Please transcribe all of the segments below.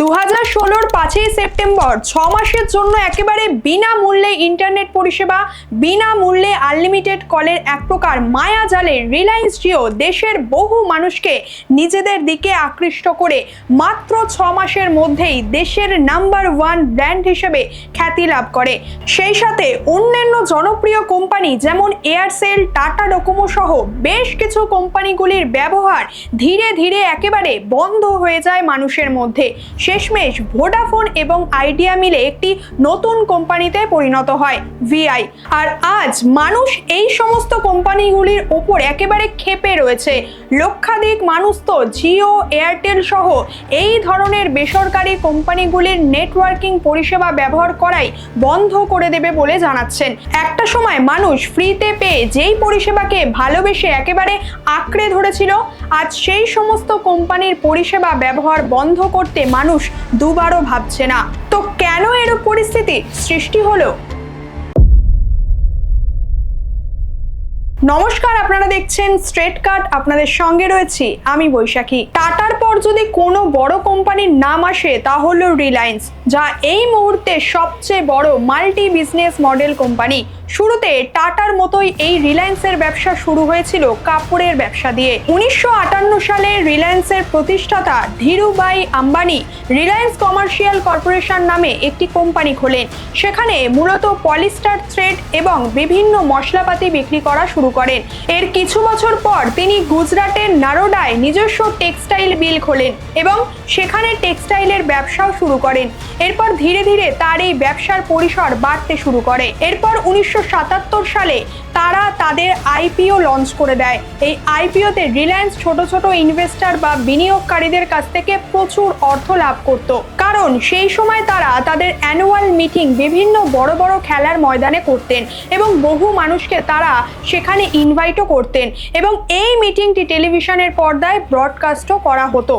দু হাজার ষোলোর পাঁচই সেপ্টেম্বর ছ মাসের জন্য একেবারে বিনামূল্যে ইন্টারনেট পরিষেবা, বিনামূল্যে আনলিমিটেড কলের এক প্রকার মায়াজালে রিলায়েন্স জিও দেশের বহু মানুষকে নিজেদের দিকে আকৃষ্ট করে মাত্র ছ মাসের মধ্যেই দেশের নাম্বার ওয়ান ব্র্যান্ড হিসেবে খ্যাতি লাভ করে। সেই সাথে অন্যান্য জনপ্রিয় কোম্পানি যেমন এয়ারসেল, টাটা ডোকোমো সহ বেশ কিছু কোম্পানিগুলির ব্যবহার ধীরে ধীরে একেবারে বন্ধ হয়ে যায় মানুষের মধ্যে। শেষমেশ ভোডাফোন এবং আইডিয়া মিলে একটি নতুন কোম্পানিতে পরিণত হয়, ভিআই। আর আজ মানুষ এই সমস্ত কোম্পানিগুলির ওপর একেবারে ক্ষেপে রয়েছে। লক্ষাধিক মানুষ তো জিও, এয়ারটেল সহ এই ধরনের বেসরকারি কোম্পানিগুলির নেটওয়ার্কিং পরিষেবা ব্যবহার করাই বন্ধ করে দেবে বলে জানাচ্ছেন। একটা সময় মানুষ ফ্রিতে পেয়ে যেই পরিষেবাকে ভালোবেসে একেবারে আঁকড়ে ধরেছিল, আজ সেই সমস্ত কোম্পানির পরিষেবা ব্যবহার বন্ধ করতে মানুষ দুবারও ভাবছে না। তো কেন এরূপ পরিস্থিতি সৃষ্টি হলো? নমস্কার, আপনারা দেখছেন স্ট্রেট কাট। আপনাদের সঙ্গে রয়েছি আমি বৈশাখী। টাটার পর যদি কোনো বড় কোম্পানির নাম আসে, তা হলো রিলায়েন্স, যা এই মুহূর্তে সবচেয়ে বড় মাল্টি বিজনেস মডেল কোম্পানি শুরুতে টাটার মতোই এই রিলায়েন্সের ব্যবসা শুরু হয়েছিল কাপড়ের ব্যবসা দিয়ে। উনিশশো আটান্ন সালে রিলায়েন্সের প্রতিষ্ঠাতা Dhirubhai Ambani Reliance Commercial Corporation নামে একটি কোম্পানি খোলেন। সেখানে মূলত পলিস্টার থ্রেড এবং বিভিন্ন মশলাপাতি বিক্রি করা শুরু করেন। এর কিছু বছর পর তিনি গুজরাটের নারোডায় নিজস্ব টেক্সটাইল বিল খোলেন এবং সেখানে টেক্সটাইলের ব্যবসাও শুরু করেন। এরপর ধীরে ধীরে তার এই ব্যবসার পরিসর বাড়তে শুরু করে। এরপর উনিশশো সালে তারা তাদের আইপিও লঞ্চ করে দেয়। এই আইপিওতে রিলায়েন্স ছোট ছোট ইনভেস্টর বা বিনিয়োগকারীদের কাছ থেকে প্রচুর অর্থ লাভ করত। কারণ সেই সময় তারা তাদের অ্যানুয়াল মিটিং বিভিন্ন বড় বড় খেলার ময়দানে করতেন এবং বহু মানুষকে তারা সেখানে ইনভাইটও করতেন এবং এই মিটিংটি টেলিভিশনের পর্দায় ব্রডকাস্টও করা হতো।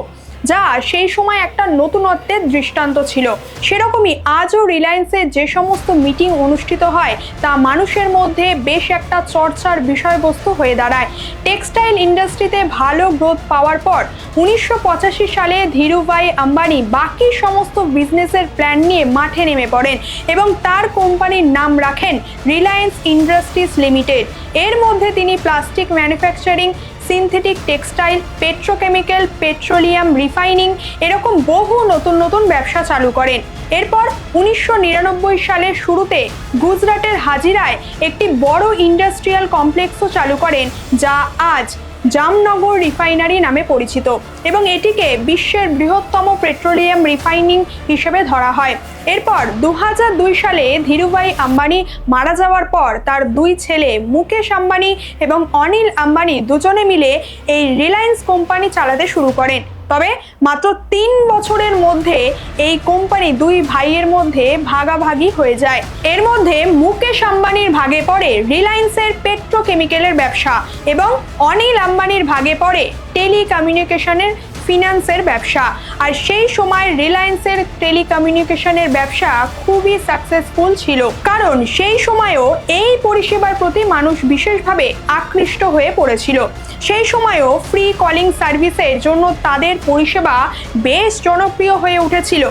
যা সেই সময় একটা নতুনত্বের দৃষ্টান্ত ছিল। সেরকমই আজও রিলায়েন্সের যে সমস্ত মিটিং অনুষ্ঠিত হয়, তা মানুষের মধ্যে বেশ একটা চর্চার বিষয়বস্তু হয়ে দাঁড়ায়। টেক্সটাইল ইন্ডাস্ট্রিতে ভালো গ্রোথ পাওয়ার পর উনিশশো পঁচাশি সালে ধীরুভাই আম্বানি বাকি সমস্ত বিজনেসের প্ল্যান নিয়ে মাঠে নেমে পড়েন এবং তার কোম্পানির নাম রাখেন রিলায়েন্স ইন্ডাস্ট্রিজ লিমিটেড। এর মধ্যে তিনি plastic manufacturing synthetic textile, petrochemical, petroleum refining এরকম বহু নতুন নতুন ব্যবসা চালু করেন। এরপর উনিশশো নিরানব্বই সালের শুরুতে গুজরাটের হাজিরায় একটি বড় ইন্ডাস্ট্রিয়াল কমপ্লেক্সও চালু করেন, যা আজ জামনগর রিফাইনারি নামে পরিচিত এবং এটিকে বিশ্বের বৃহত্তম পেট্রোলিয়াম রিফাইনিং হিসেবে ধরা হয়। এরপর দু হাজার দুই সালে ধীরুভাই আম্বানি মারা যাওয়ার পর তার দুই ছেলে মুকেশ আম্বানি এবং অনিল আম্বানি দুজনে মিলে এই রিলায়েন্স কোম্পানি চালাতে শুরু করেন। তবে মাত্র তিন বছরের মধ্যে এই কোম্পানি দুই ভাইয়ের মধ্যে ভাগাভাগি হয়ে যায়। এর মধ্যে মুকেশ আম্বানির ভাগে পড়ে রিলায়েন্সের পেট্রোকেমিক্যালের ব্যবসা এবং অনিল আম্বানির ভাগে পড়ে টেলিকমিউনিকেশনের ফিনান্সের ব্যবসা। আর সেই সময় রিলায়েন্সের টেলিকমিউনিকেশনের ব্যবসা খুবই সাকসেসফুল ছিল। কারণ সেই সময়ও এই পরিষেবার প্রতি মানুষ বিশেষভাবে আকৃষ্ট হয়ে পড়েছিল। সেই সময়ও ফ্রি কলিং সার্ভিসের জন্য তাদের পরিষেবা বেশ জনপ্রিয় হয়ে উঠেছিল।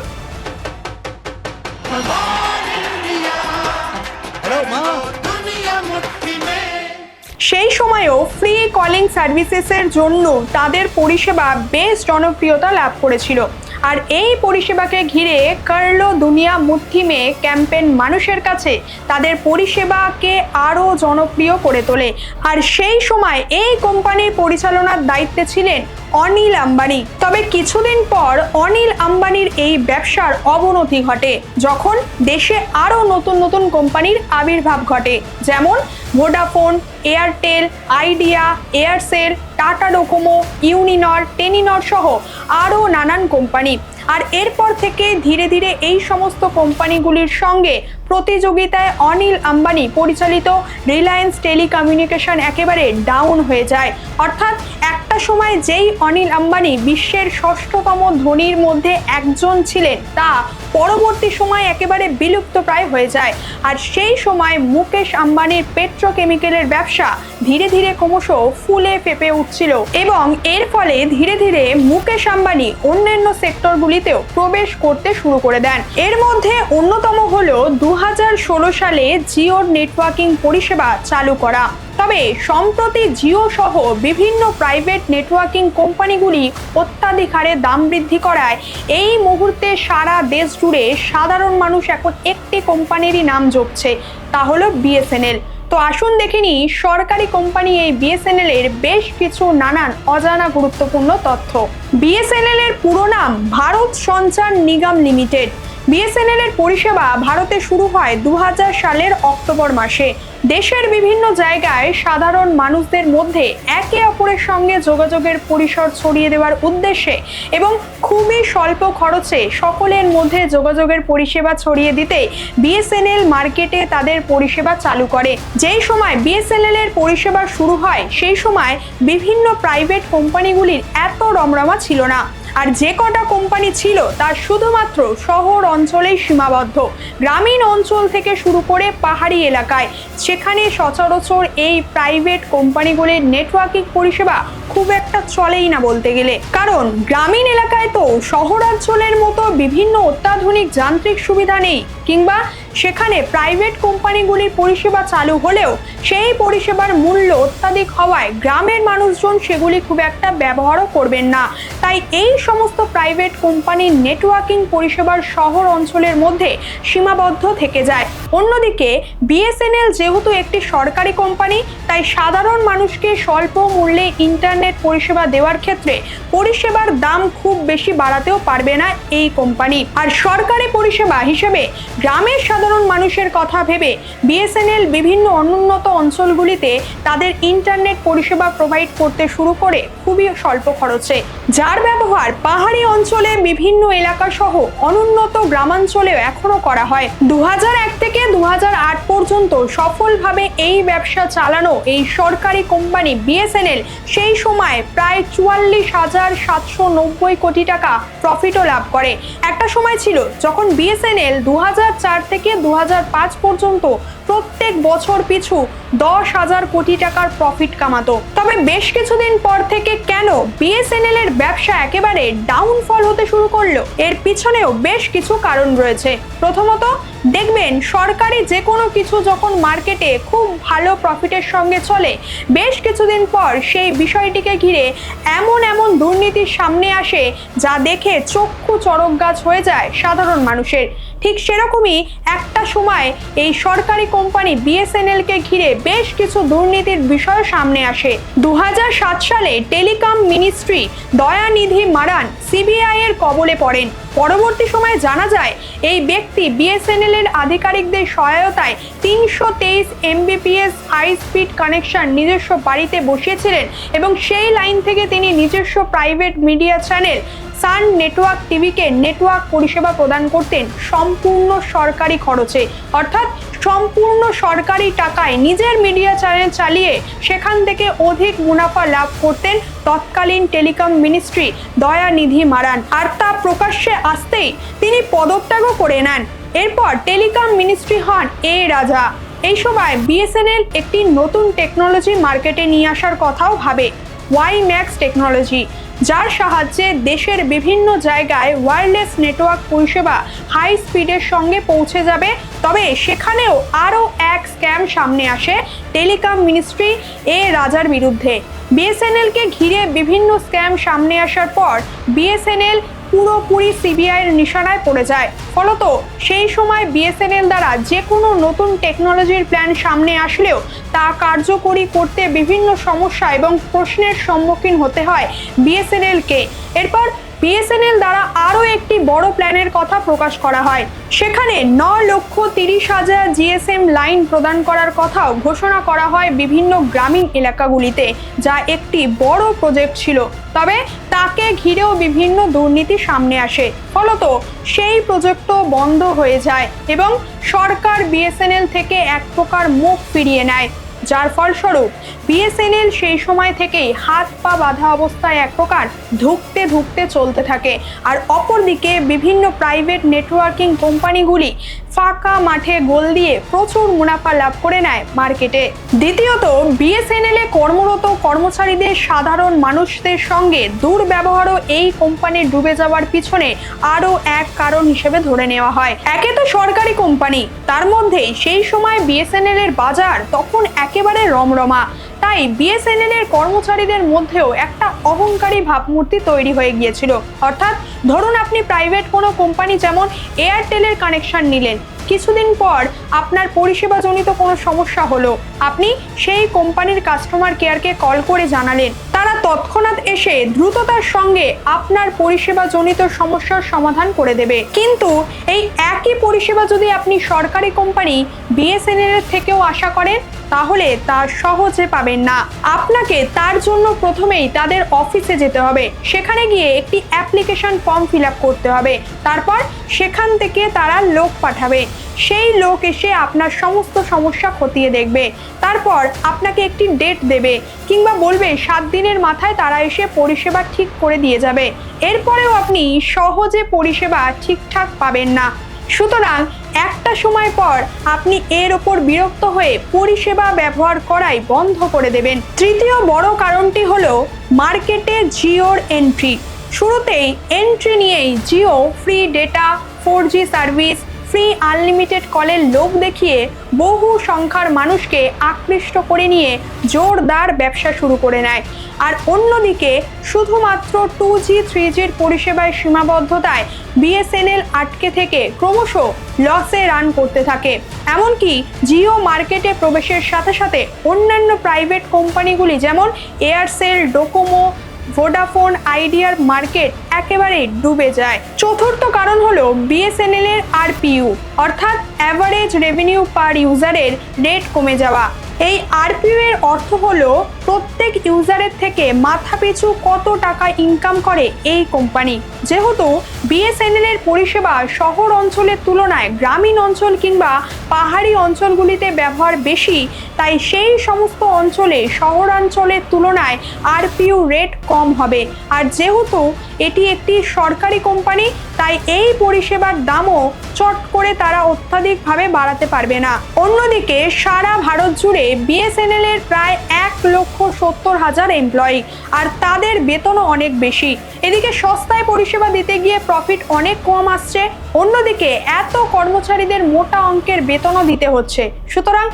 সেই সময়েও ফ্রি কলিং সার্ভিসেসের জন্য তাদের পরিষেবা বেশ জনপ্রিয়তা লাভ করেছিল। আর এই পরিষেবাকে ঘিরে কার্লো দুনিয়া মুথিমে ক্যাম্পেন মানুষের কাছে তাদের পরিষেবাকে আরও জনপ্রিয় করে তোলে। আর সেই সময় এই কোম্পানির পরিচালনার দায়িত্বে ছিলেন অনিল আম্বানি। তবে কিছুদিন পর অনিল আম্বানির এই ব্যবসার অবনতি ঘটে, যখন দেশে আরও নতুন নতুন কোম্পানির আবির্ভাব ঘটে, যেমন Vodafone, Airtel, Idea, Aircel, Tata Docomo, Uninor, Telenor সহ আরও নানান কোম্পানি। আর এরপর থেকে ধীরে ধীরে এই সমস্ত কোম্পানিগুলির সঙ্গে প্রতিযোগিতায় অনিল আম্বানি পরিচালিত রিলায়েন্স টেলিকমিউনিকেশন একেবারে ডাউন হয়ে যায়। অর্থাৎ একটা সময় যেই অনিল আম্বানি বিশ্বের ষষ্ঠতম ধনীর মধ্যে একজন ছিলেন, তা পরবর্তী সময় একেবারে বিলুপ্ত প্রায় হয়ে যায়। আর সেই সময় মুকেশ আম্বানির পেট্রোকেমিক্যালের ব্যবসা ধীরে ধীরে ক্রমশ ফুলে ফেপে উঠছিল এবং এর ফলে ধীরে ধীরে মুকেশ আম্বানি অন্যান্য সেক্টরগুলিতেও প্রবেশ করতে শুরু করে দেন। এর মধ্যে অন্যতম হল দু হাজার ষোলো সালে জিওর নেটওয়ার্কিং পরিষেবা চালু করা। তবে সম্প্রতি জিও সহ বিভিন্ন প্রাইভেট নেটওয়ার্কিং কোম্পানিগুলি অত্যাধিক হারে দাম বৃদ্ধি করায়, এই মুহূর্তে সারা দেশ জুড়ে সাধারণ মানুষ এখন একটি কোম্পানিরই নাম জপছে, তা হলো বিএসএনএল তো আসুন দেখে নিই, সরকারি কোম্পানি এই বিএসএনএল এর বেশ কিছু নানান অজানা গুরুত্বপূর্ণ তথ্য। বিএসএনএল এর পুরো নাম ভারত সঞ্চার নিগম লিমিটেড। বিএসএনএল এর পরিষেবা ভারতে শুরু হয় দু হাজার সালের অক্টোবর মাসে। দেশের বিভিন্ন জায়গায় সাধারণ মানুষদের মধ্যে একে অপরের সঙ্গে যোগাযোগের পরিসর ছড়িয়ে দেওয়ার উদ্দেশ্যে এবং খুবই স্বল্প খরচে সকলের মধ্যে যোগাযোগের পরিষেবা ছড়িয়ে দিতে বিএসএনএল মার্কেটে তাদের পরিষেবা চালু করে। যেই সময় বিএসএনএল এর পরিষেবা শুরু হয়, সেই সময় বিভিন্ন প্রাইভেট কোম্পানিগুলির এত রমরমা ছিল না। আর যে কটা কোম্পানি ছিল, তা শুধুমাত্র শহর অঞ্চলেই সীমাবদ্ধ। গ্রামীণ অঞ্চল থেকে শুরু করে পাহাড়ি এলাকায় সেখানে সচরাচর এই প্রাইভেট কোম্পানিগুলির নেটওয়ার্কিং পরিষেবা খুব একটা চলেই না বলতে গেলে। কারণ গ্রামীণ এলাকায় তো শহরাঞ্চলের মতো বিভিন্ন অত্যাধুনিক যান্ত্রিক সুবিধা নেই, কিংবা সেখানে প্রাইভেট কোম্পানিগুলির পরিষেবা চালু হলেও সেই পরিষেবার মূল্য অত্যাধিক হওয়ায় গ্রামের মানুষজন সেগুলি খুব একটা ব্যবহারও করবেন না। তাই এই সমস্ত প্রাইভেট কোম্পানির নেটওয়ার্কিং পরিষেবার শহর অঞ্চলের মধ্যে সীমাবদ্ধ থেকে যায়। অন্যদিকে বিএসএনএল যেহেতু একটি সরকারি কোম্পানি, তাই সাধারণ মানুষকে স্বল্প মূল্যে ইন্টারনেট পরিষেবা দেওয়ার ক্ষেত্রে পরিষেবার দাম খুব বেশি বাড়াতেও পারবে না এই কোম্পানি। আর সরকারি পরিষেবা হিসেবে গ্রামের সাধারণ মানুষের কথা ভেবে বিএসএনএল বিভিন্ন অনুন্নত অঞ্চলগুলিতে তাদের ইন্টারনেট পরিষেবা প্রোভাইড করতে শুরু করে খুবই স্বল্প খরচে। যার ব্যবহার পাহাড়ি অঞ্চলে বিভিন্ন এলাকা সহ অনুন্নত গ্রামাঞ্চলেও এখনও করা হয়। দু থেকে দু পর্যন্ত সফলভাবে এই ব্যবসা চালানো এই সরকারি কোম্পানি বিএসএনএল সেই সময় প্রায় চুয়াল্লিশ হাজার সাতশো নব্বই কোটি টাকা প্রফিটও লাভ করে। একটা সময় ছিল যখন বিএসএনএল দু চার থেকে দু পর্যন্ত প্রত্যেক বছর পিছু দশ হাজার কোটি টাকার প্রফিট কামাতো। তবে বেশ কিছুদিন পর থেকে কেন বিএসএনএল এর ব্যবসা একেবারে ডাউনফল হতে শুরু করল? এর পিছনেও বেশ কিছু কারণ রয়েছে। প্রথমত, দেখবেন সরকারি যে কোনো কিছু যখন মার্কেটে খুব ভালো প্রফিটের সঙ্গে চলে, বেশ কিছুদিন পর সেই বিষয়টিকে ঘিরে এমন এমন দুর্নীতির সামনে আসে যা দেখে চক্ষু চরক গাছ হয়ে যায় সাধারণ মানুষের। ঠিক সেরকমই একটা সময় এই সরকারি কোম্পানি বিএসএনএল কে ঘিরে বেশ কিছু দুর্নীতির বিষয় সামনে আসে। দু হাজার সাত সালে telecom ministry Dayanidhi Maran CBI এর কবলে পড়েন। পরবর্তী সময়ে জানা যায়, এই ব্যক্তি বিএসএনএল এর আধিকারিকদের সহায়তায় তিনশো তেইশ এমবিপিএস হাই স্পিড কানেকশন নিজস্ব বাড়িতে বসিয়েছিলেন এবং সেই লাইন থেকে তিনি নিজস্ব private media channel Sun network টিভিকে নেটওয়ার্ক পরিষেবা প্রদান করতেন সম্পূর্ণ সরকারি খরচে। অর্থাৎ সম্পূর্ণ সরকারি টাকায় নিজের মিডিয়া চ্যানেল চালিয়ে সেখান থেকে অধিক মুনাফা লাভ করতেন তৎকালীন টেলিকম মিনিস্ট্রি দয়ানিধি মারান। আর তা প্রকাশ্যে আসতেই তিনি পদত্যাগও করে নেন। এরপর টেলিকম মিনিস্ট্রি হন এ রাজা। এই সময় বিএসএনএল একটি নতুন টেকনোলজি মার্কেটে নিয়ে আসার কথাও ভাবে। ওয়াই ম্যাক্স টেকনোলজি যার সাহায্যে দেশের বিভিন্ন জায়গায় ওয়্যারলেস নেটওয়ার্ক পরিষেবা হাই স্পিডের সঙ্গে পৌঁছে যাবে। তবে সেখানেও আরও এক স্ক্যাম সামনে আসে টেলিকম মিনিস্ট্রি এ রাজার বিরুদ্ধে। বিএসএনএলকে ঘিরে বিভিন্ন স্ক্যাম সামনে আসার পর বিএসএনএল পুরোপুরি সিবিআই এর নিশানায় পড়ে যায়। ফলত সেই সময় বিএসএনএল দ্বারা যে কোনো নতুন টেকনোলজির প্ল্যান সামনে আসলেও তা কার্যকরী করতে বিভিন্ন সমস্যা এবং প্রশ্নের সম্মুখীন হতে হয় বিএসএনএলকে। এরপর বিএসএনএল দ্বারা আরও বড় প্ল্যানের কথা প্রকাশ করা হয়। সেখানে ন লক্ষ তিরিশ হাজার জিএসএম লাইন প্রদান করার কথাও ঘোষণা করা হয় বিভিন্ন গ্রামীণ এলাকাগুলিতে, যা একটি বড় প্রজেক্ট ছিল। তবে তাকে ঘিরেও বিভিন্ন দুর্নীতি সামনে আসে। ফলত সেই প্রজেক্টও বন্ধ হয়ে যায় এবং সরকার বিএসএনএল থেকে এক প্রকার মুখ ফিরিয়ে নেয়। যার ফলস্বরূপ বিএসএনএল সেই সময় থেকেই হাত পা বাঁধা অবস্থায় এক প্রকার ধুকতে ধুকতে চলতে থাকে। আর অপরদিকে বিভিন্ন প্রাইভেট নেটওয়ার্কিং কোম্পানিগুলি ফাঁকা মাঠে গোল দিয়ে প্রচুর মুনাফা লাভ করে নেয় মার্কেটে। দ্বিতীয়ত, বিএসএনএল এ কর্মরত কর্মচারীদের সাধারণ মানুষদের সঙ্গে দুর্ব্যবহারও এই কোম্পানির ডুবে যাওয়ার পিছনে আরও এক কারণ হিসেবে ধরে নেওয়া হয়। একে তো সরকারি কোম্পানি, তার মধ্যে সেই সময় বিএসএনএল এর বাজার তখন একেবারে রমরমা। তাই বিএসএনএল এর কর্মচারীদের মধ্যেও একটা অহংকারী ভাবমূর্তি তৈরি হয়ে গিয়েছিল। অর্থাৎ ধরুন আপনি প্রাইভেট কোনো কোম্পানি যেমন এয়ারটেলের কানেকশন নিলেন, কিছুদিন পর আপনার পরিষেবাজনিত কোনো সমস্যা হলো। আপনি সেই কোম্পানির কাস্টমার কেয়ারকে কল করে জানালেন। তারা তৎক্ষণাৎ এসে দ্রুততার সঙ্গে আপনার পরিষেবাজনিত সমস্যার সমাধান করে দেবে। কিন্তু এই একই পরিষেবা যদি আপনি সরকারি কোম্পানি বিএসএনএল এর থেকেও আশা করেন, তাহলে তা সহজে পাবেন না। আপনাকে তার জন্য প্রথমেই তাদের অফিসে যেতে হবে। সেখানে গিয়ে একটি অ্যাপ্লিকেশন ফর্ম ফিল করতে হবে। তারপর সেখান থেকে তারা লোক পাঠাবে। সেই লোক এসে আপনার সমস্ত সমস্যা খতিয়ে দেখবে। তারপর আপনাকে একটি ডেট দেবে কিংবা বলবে, সাত দিনের মাথায় তারা এসে পরিষেবা ঠিক করে দিয়ে যাবে। এরপরেও আপনি সহজে পরিষেবা ঠিকঠাক পাবেন না। সুতরাং একটা সময় পর আপনি এর ওপর বিরক্ত হয়ে পরিষেবা ব্যবহার করাই বন্ধ করে দেবেন। তৃতীয় বড় কারণটি হল মার্কেটে জিওর এন্ট্রি। শুরুতেই এন্ট্রি নিয়েই Jio free data, four service free unlimited কলের লোভ দেখিয়ে বহু সংখ্যার মানুষকে আকৃষ্ট করে নিয়ে জোরদার ব্যবসা শুরু করে নেয়। আর অন্যদিকে শুধুমাত্র টু জি থ্রি জির পরিষেবায় সীমাবদ্ধতায় বিএসএনএল আটকে থেকে ক্রমশ লসে রান করতে থাকে। এমনকি জিও মার্কেটে প্রবেশের সাথে সাথে অন্যান্য প্রাইভেট কোম্পানিগুলি যেমন এয়ারসেল ডোকোমো ভোডাফোন আইডিয়ার মার্কেট একেবারে ডুবে যায়। চতুর্থ কারণ হলো বিএসএনএল এর আরপিইউ অর্থাৎ অ্যাভারেজ রেভিনিউ পার ইউজারের রেট কমে যাওয়া। এই আরপিইউ এর অর্থ হলো প্রত্যেক ইউজারের থেকে মাথাপিছু কত টাকা ইনকাম করে এই কোম্পানি যেহেতু বিএসএনএল এর পরিষেবা শহর অঞ্চলের তুলনায় গ্রামীণ অঞ্চল কিংবা পাহাড়ি অঞ্চলগুলিতে ব্যবহার বেশি, তাই সেই সমস্ত অঞ্চলে শহরাঞ্চলের তুলনায় আরপিইউ রেট কম হবে। আর যেহেতু এটি একটি সরকারি কোম্পানি, তাই এই পরিষেবার দামও চট করে তারা অত্যাধিকভাবে বাড়াতে পারবে না। অন্যদিকে সারা ভারত জুড়ে বিএসএনএল এর প্রায় এক লক্ষ সত্তর হাজার এমপ্লয়ি আর তাদের বেতনও অনেক বেশি। এদিকে সস্তায় পরিষেবা দিতে গিয়ে প্রফিট অনেক কম আসছে, অন্যদিকে এত কর্মচারীদের মোটা অঙ্কের বেতনও দিতে হচ্ছে। সুতরাং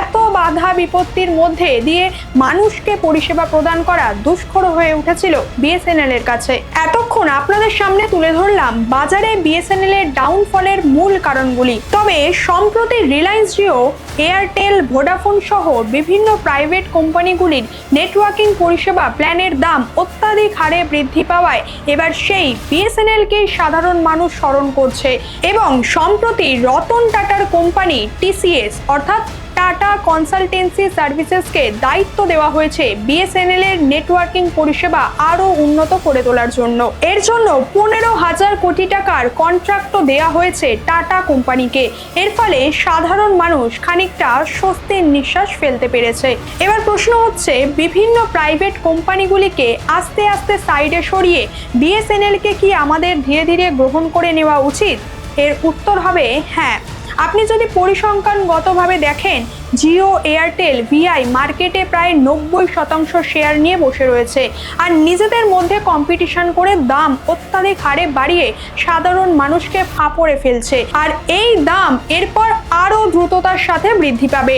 এত বাধা বিপত্তির মধ্যে দিয়ে মানুষকে পরিষেবা প্রদান করা দুষ্কর হয়ে উঠেছিল বিএসএনএল এর কাছে। এতক্ষণ আপনাদের সামনে তুলে ধরলাম, বাজারে বিএসএনএল এর ডাউনফলের মূল কারণগুলি। তবে সম্প্রতি রিলায়েন্স জিও এয়ারটেল ভোডাফোন সহ বিভিন্ন প্রাইভেট কোম্পানিগুলির নেটওয়ার্কিং পরিষেবা প্ল্যানের দাম অত্যাধিক হারে বৃদ্ধি পাওয়ায় এবার সেই বিএসএনএলকে সাধারণ মানুষ স্মরণ করছে। এবং সম্প্রতি রতন টাটার কোম্পানি টিসিএস অর্থাৎ টাটা কনসালটেন্সি সার্ভিসেসকে দায়িত্ব দেওয়া হয়েছে বিএসএনএল এর নেটওয়ার্কিং পরিষেবা আরও উন্নত করে তোলার জন্য। এর জন্য পনেরো হাজার কোটি টাকার কন্ট্রাক্টও দেওয়া হয়েছে টাটা কোম্পানিকে। এর ফলে সাধারণ মানুষ খানিকটা স্বস্তির নিঃশ্বাস ফেলতে পেরেছে। এবার প্রশ্ন হচ্ছে, বিভিন্ন প্রাইভেট কোম্পানিগুলিকে আস্তে আস্তে সাইডে সরিয়ে বিএসএনএলকে কি আমাদের ধীরে ধীরে গ্রহণ করে নেওয়া উচিত? এর উত্তর হবে হ্যাঁ। আপনি যদি পরিসংখ্যানগতভাবে দেখেন জিও এয়ারটেল ভিআই মার্কেটে প্রায় নব্বই শতাংশ শেয়ার নিয়ে বসে রয়েছে। আর নিজেদের মধ্যে কম্পিটিশন করে দাম অত্যাধিক হারে বাড়িয়ে সাধারণ মানুষকে ফাঁপড়ে ফেলছে। আর এই দাম এরপর আরও দ্রুততার সাথে বৃদ্ধি পাবে।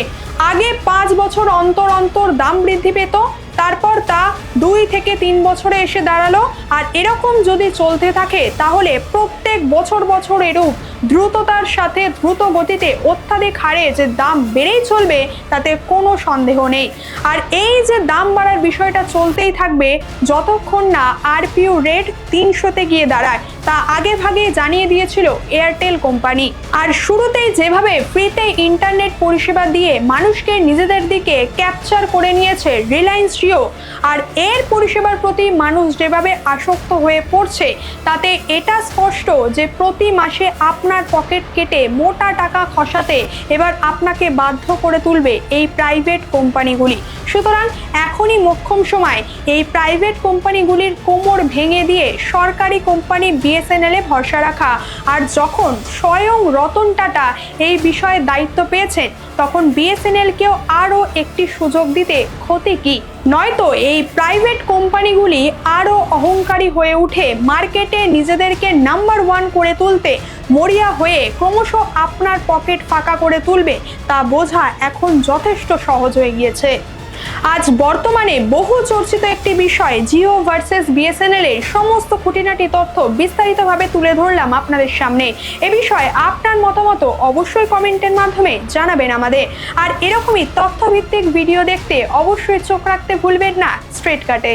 আগে পাঁচ বছর অন্তর অন্তর দাম বৃদ্ধি পেত তারপর তা দুই থেকে তিন বছরে এসে দাঁড়াল। আর এরকম যদি চলতে থাকে, তাহলে প্রত্যেক বছর বছর এরূপ দ্রুততার সাথে দ্রুত গতিতে অত্যাধিক হারে যে দাম বেড়েই চলবে, তাতে কোনো সন্দেহ নেই। আর এই যে দাম বাড়ার বিষয়টা চলতেই থাকবে, যতক্ষণ না আরপিউ রেট তিনশোতে গিয়ে দাঁড়ায়। তা আগে ভাগে জানিয়ে দিয়েছিল এয়ারটেল কোম্পানি। আর শুরুতেই যেভাবে ফ্রিতে ইন্টারনেট পরিষেবা দিয়ে মানুষকে নিজেদের দিকে ক্যাপচার করে নিয়েছে রিলায়েন্স জিও, আর এর পরিষেবার প্রতি মানুষ যেভাবে আসক্ত হয়ে পড়ছে, তাতে এটা স্পষ্ট যে প্রতি মাসে আপনার পকেট কেটে মোটা টাকা খসাতে এবার আপনাকে বাধ্য করে তুলবে এই প্রাইভেট কোম্পানিগুলি। সুতরাং এখনই মোক্ষম সময়। এই প্রাইভেট কোম্পানিগুলির কোমর ভেঙে দিয়ে সরকারি কোম্পানি বিএসএনএলে ভরসা রাখা। আর যখন স্বয়ং রতন টাটা এই বিষয়ে দায়িত্ব পেয়েছেন, তখন বিএসএনএলকেও আরও একটি সুযোগ দিতে ক্ষতি কি? নয়তো এই প্রাইভেট কোম্পানিগুলি আরও অহংকারী হয়ে উঠে মার্কেটে নিজেদেরকে নাম্বার ওয়ান করে তুলতে, মরিয়া হয়ে ক্রমশ আপনার পকেট ফাঁকা করে তুলবে, তা বোঝা এখন যথেষ্ট সহজ হয়ে গিয়েছে। আজ বর্তমানে বহু চর্চিত একটি বিষয়, জিও ভার্সেস বিএসএনএল এর সমস্ত খুঁটিনাটি তথ্য বিস্তারিতভাবে তুলে ধরলাম আপনাদের সামনে। এ বিষয়ে আপনার মতামত অবশ্যই কমেন্টের মাধ্যমে জানাবেন আমাদের। আর এরকমই তথ্যভিত্তিক ভিডিও দেখতে অবশ্যই চোখ রাখতে ভুলবেন না স্ট্রেট কাটে